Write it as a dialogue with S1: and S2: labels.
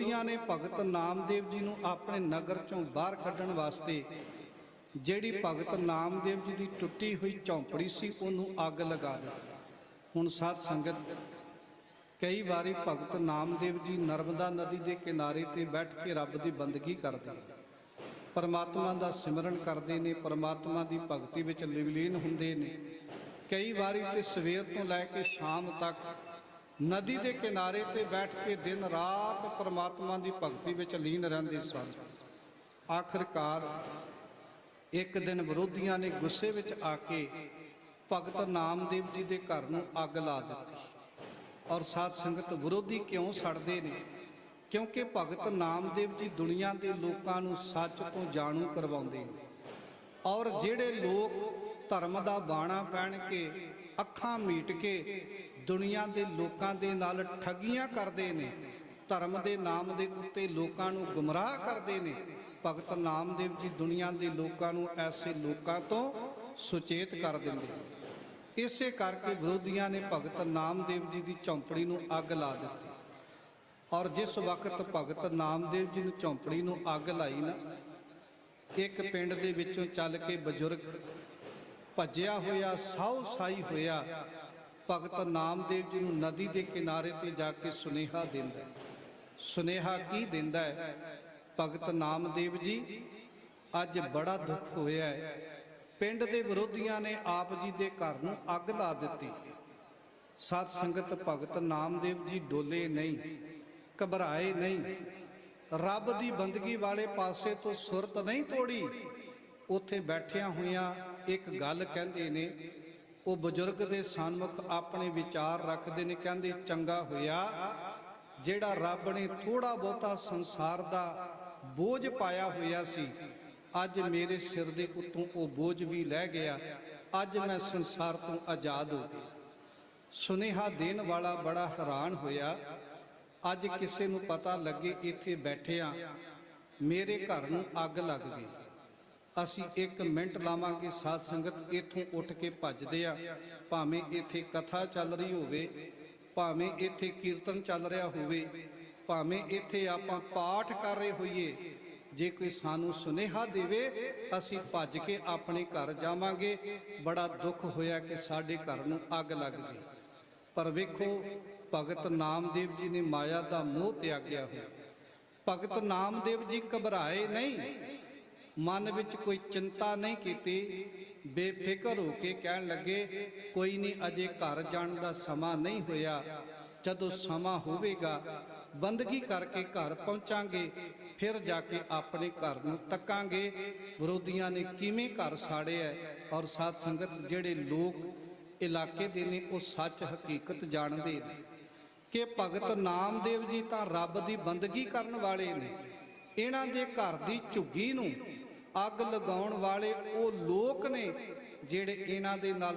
S1: ਵਿਰੋਧੀਆਂ ਨੇ ਭਗਤ ਨਾਮਦੇਵ ਜੀ ਨੂੰ ਆਪਣੇ ਨਗਰ ਚੋਂ ਬਾਹਰ ਕੱਢਣ ਵਾਸਤੇ ਜਿਹੜੀ ਭਗਤ ਨਾਮਦੇਵ ਜੀ ਦੀ ਟੁੱਟੀ ਹੋਈ ਝੌਂਪੜੀ ਸੀ, ਉਹਨੂੰ ਅੱਗ ਲਗਾ ਦਿੱਤੀ। ਹੁਣ ਸਾਧ ਸੰਗਤ, ਕਈ ਵਾਰੀ ਭਗਤ ਨਾਮਦੇਵ ਜੀ ਨਰਮਦਾ ਨਦੀ ਦੇ ਕਿਨਾਰੇ ਤੇ ਬੈਠ ਕੇ ਰੱਬ ਦੀ ਬੰਦਗੀ ਕਰਦੇ ਪਰਮਾਤਮਾ ਦਾ ਸਿਮਰਨ ਕਰਦੇ ਨੇ, ਪਰਮਾਤਮਾ ਦੀ ਭਗਤੀ ਵਿੱਚ ਲਿਵਲੀਨ ਹੁੰਦੇ ਨੇ। ਕਈ ਵਾਰੀ ਤੇ ਸਵੇਰ ਤੋਂ ਲੈ ਕੇ ਸ਼ਾਮ ਤੱਕ ਨਦੀ ਦੇ ਕਿਨਾਰੇ ਤੇ ਬੈਠ ਕੇ ਦਿਨ ਰਾਤ ਪਰਮਾਤਮਾ ਦੀ ਭਗਤੀ ਵਿੱਚ ਲੀਨ ਰਹਿੰਦੇ ਸਨ ਆਖਰਕਾਰ ਇੱਕ ਦਿਨ ਵਿਰੋਧੀਆਂ ਨੇ ਗੁੱਸੇ ਵਿੱਚ ਆ ਕੇ ਭਗਤ ਨਾਮਦੇਵ ਜੀ ਦੇ ਘਰ ਨੂੰ ਅੱਗ ਲਾ ਦਿੱਤੀ। ਔਰ ਸਾਧ ਸੰਗਤ ਵਿਰੋਧੀ ਕਿਉਂ ਸੜਦੇ ਨੇ? ਕਿਉਂਕਿ ਭਗਤ ਨਾਮਦੇਵ ਜੀ ਦੁਨੀਆ ਦੇ ਲੋਕਾਂ ਨੂੰ ਸੱਚ ਤੋਂ ਜਾਣੂ ਕਰਵਾਉਂਦੇ ਨੇ। ਔਰ ਜਿਹੜੇ ਲੋਕ ਧਰਮ ਦਾ ਬਾਣਾ ਪਹਿਨ ਕੇ, ਅੱਖਾਂ ਮੀਟ ਕੇ ਦੁਨੀਆ ਦੇ ਲੋਕਾਂ ਦੇ ਨਾਲ ਠੱਗੀਆਂ ਕਰਦੇ ਨੇ। ਧਰਮ ਦੇ ਨਾਮ ਦੇ ਉੱਤੇ ਲੋਕਾਂ ਨੂੰ ਗੁੰਮਰਾਹ ਕਰਦੇ ਨੇ। ਭਗਤ ਨਾਮਦੇਵ ਜੀ ਦੁਨੀਆ ਦੇ ਲੋਕਾਂ ਨੂੰ ਐਸੇ ਲੋਕਾਂ ਤੋਂ ਸੁਚੇਤ ਕਰ ਦਿੰਦੇ ਨੇ। ਇਸੇ ਕਰਕੇ ਵਿਰੋਧੀਆਂ ਨੇ ਭਗਤ ਨਾਮਦੇਵ ਜੀ ਦੀ ਝੌਂਪੜੀ ਨੂੰ ਅੱਗ ਲਾ ਦਿੱਤੀ। ਔਰ ਜਿਸ ਵਕਤ ਭਗਤ ਨਾਮਦੇਵ ਜੀ ਨੂੰ ਝੌਂਪੜੀ ਨੂੰ ਅੱਗ ਲਾਈ ਨਾ, ਇੱਕ ਪਿੰਡ ਦੇ ਵਿੱਚੋਂ ਚੱਲ ਕੇ ਬਜ਼ੁਰਗ ਭੱਜਿਆ ਹੋਇਆ ਸਾਉ ਸਾਈ ਹੋਇਆ ਭਗਤ ਨਾਮਦੇਵ ਜੀ ਨੂੰ ਨਦੀ ਦੇ ਕਿਨਾਰੇ ਤੇ ਜਾ ਕੇ ਸੁਨੇਹਾ ਦਿੰਦਾ ਹੈ। ਸੁਨੇਹਾ ਕੀ ਦਿੰਦਾ ਹੈ? ਭਗਤ ਨਾਮਦੇਵ ਜੀ, ਅੱਜ ਬੜਾ ਦੁੱਖ ਹੋਇਆ ਹੈ। ਪਿੰਡ ਦੇ ਵਿਰੋਧੀਆਂ ਨੇ ਆਪ ਜੀ ਦੇ ਘਰ ਨੂੰ ਅੱਗ ਲਾ ਦਿੱਤੀ। ਸਾਧ ਸੰਗਤ ਭਗਤ ਨਾਮਦੇਵ ਜੀ ਡੋਲੇ ਨਹੀਂ, ਘਬਰਾਏ ਨਹੀਂ। ਰੱਬ ਦੀ ਬੰਦਗੀ ਵਾਲੇ ਪਾਸੇ ਤੋਂ ਸੁਰਤ ਨਹੀਂ ਤੋੜੀ। ਉੱਥੇ ਬੈਠਿਆਂ ਹੋਇਆਂ ਇੱਕ ਗੱਲ ਕਹਿੰਦੇ ਨੇ ਉਹ ਬਜ਼ੁਰਗ ਦੇ ਸਨਮੁਖ ਆਪਣੇ ਵਿਚਾਰ ਰੱਖਦੇ ਨੇ, ਕਹਿੰਦੇ ਚੰਗਾ ਹੋਇਆ, ਜਿਹੜਾ ਰੱਬ ਨੇ ਥੋੜਾ ਬਹੁਤਾ ਸੰਸਾਰ ਦਾ ਬੋਝ ਪਾਇਆ ਹੋਇਆ ਸੀ, ਅੱਜ ਮੇਰੇ ਸਿਰ ਦੇ ਉੱਤੋਂ ਉਹ ਬੋਝ ਵੀ ਲੈ ਗਿਆ, ਅੱਜ ਮੈਂ ਸੰਸਾਰ ਤੋਂ ਆਜ਼ਾਦ ਹੋ ਗਿਆ। ਸੁਨੇਹਾ ਦੇਣ ਵਾਲਾ ਬੜਾ ਹੈਰਾਨ ਹੋਇਆ, ਅੱਜ ਕਿਸੇ ਨੂੰ ਪਤਾ ਲੱਗੇ ਇੱਥੇ ਬੈਠਿਆਂ, ਮੇਰੇ ਘਰ ਨੂੰ ਅੱਗ ਲੱਗ ਗਈ। ਅਸੀਂ 1 ਮਿੰਟ ਲਾਵਾਂਗੇ, ਸਾਧ ਸੰਗਤ ਇੱਥੋਂ ਉੱਠ ਕੇ ਭੱਜਦੇ ਆ। ਭਾਵੇਂ ਇੱਥੇ ਕਥਾ ਚੱਲ ਰਹੀ ਹੋਵੇ, ਭਾਵੇਂ ਇੱਥੇ ਕੀਰਤਨ ਚੱਲ ਰਿਹਾ ਹੋਵੇ, ਭਾਵੇਂ ਇੱਥੇ ਆਪਾਂ ਪਾਠ ਕਰ ਰਹੇ ਹੋਈਏ, ਜੇ ਕੋਈ ਸਾਨੂੰ ਸੁਨੇਹਾ ਦੇਵੇ, ਅਸੀਂ ਭੱਜ ਕੇ ਆਪਣੇ ਘਰ ਜਾਵਾਂਗੇ। ਬੜਾ ਦੁੱਖ ਹੋਇਆ ਕਿ ਸਾਡੇ ਘਰ ਨੂੰ ਅੱਗ ਲੱਗ ਗਈ। ਪਰ ਵੇਖੋ, ਭਗਤ ਨਾਮਦੇਵ ਜੀ ਨੇ ਮਾਇਆ ਦਾ ਮੋਹ ਤਿਆਗਿਆ ਹੋਇਆ। ਭਗਤ ਨਾਮਦੇਵ ਜੀ ਘਬਰਾਏ ਨਹੀਂ। ਮਨ ਵਿੱਚ ਕੋਈ ਚਿੰਤਾ ਨਹੀਂ ਕੀਤੀ। ਬੇਫਿਕਰ ਹੋ ਕੇ ਕਹਿਣ ਲੱਗੇ, ਕੋਈ ਨਹੀਂ, ਅਜੇ ਘਰ ਜਾਣ ਦਾ ਸਮਾਂ ਨਹੀਂ ਹੋਇਆ। ਜਦੋਂ ਸਮਾਂ ਹੋਵੇਗਾ, ਬੰਦਗੀ ਕਰਕੇ ਘਰ ਪਹੁੰਚਾਂਗੇ, ਫਿਰ ਜਾ ਕੇ ਆਪਣੇ ਘਰ ਨੂੰ ਤੱਕਾਂਗੇ। ਵਿਰੋਧੀਆਂ ਨੇ ਕਿਵੇਂ ਘਰ ਸਾੜਿਆ ਔਰ ਸਾਧ ਸੰਗਤ ਜਿਹੜੇ ਲੋਕ ਇਲਾਕੇ ਦੇ ਨੇ, ਉਹ ਸੱਚ ਹਕੀਕਤ ਜਾਣਦੇ ਨੇ ਕਿ ਭਗਤ ਨਾਮਦੇਵ ਜੀ ਤਾਂ ਰੱਬ ਦੀ ਬੰਦਗੀ ਕਰਨ ਵਾਲੇ ਨੇ। ਇਹਨਾਂ ਦੇ ਘਰ ਦੀ ਝੁੱਗੀ ਨੂੰ ਅੱਗ ਲਗਾਉਣ ਵਾਲੇ ਉਹ ਲੋਕ ਨੇ ਜਿਹੜੇ ਇਹਨਾਂ ਦੇ ਨਾਲ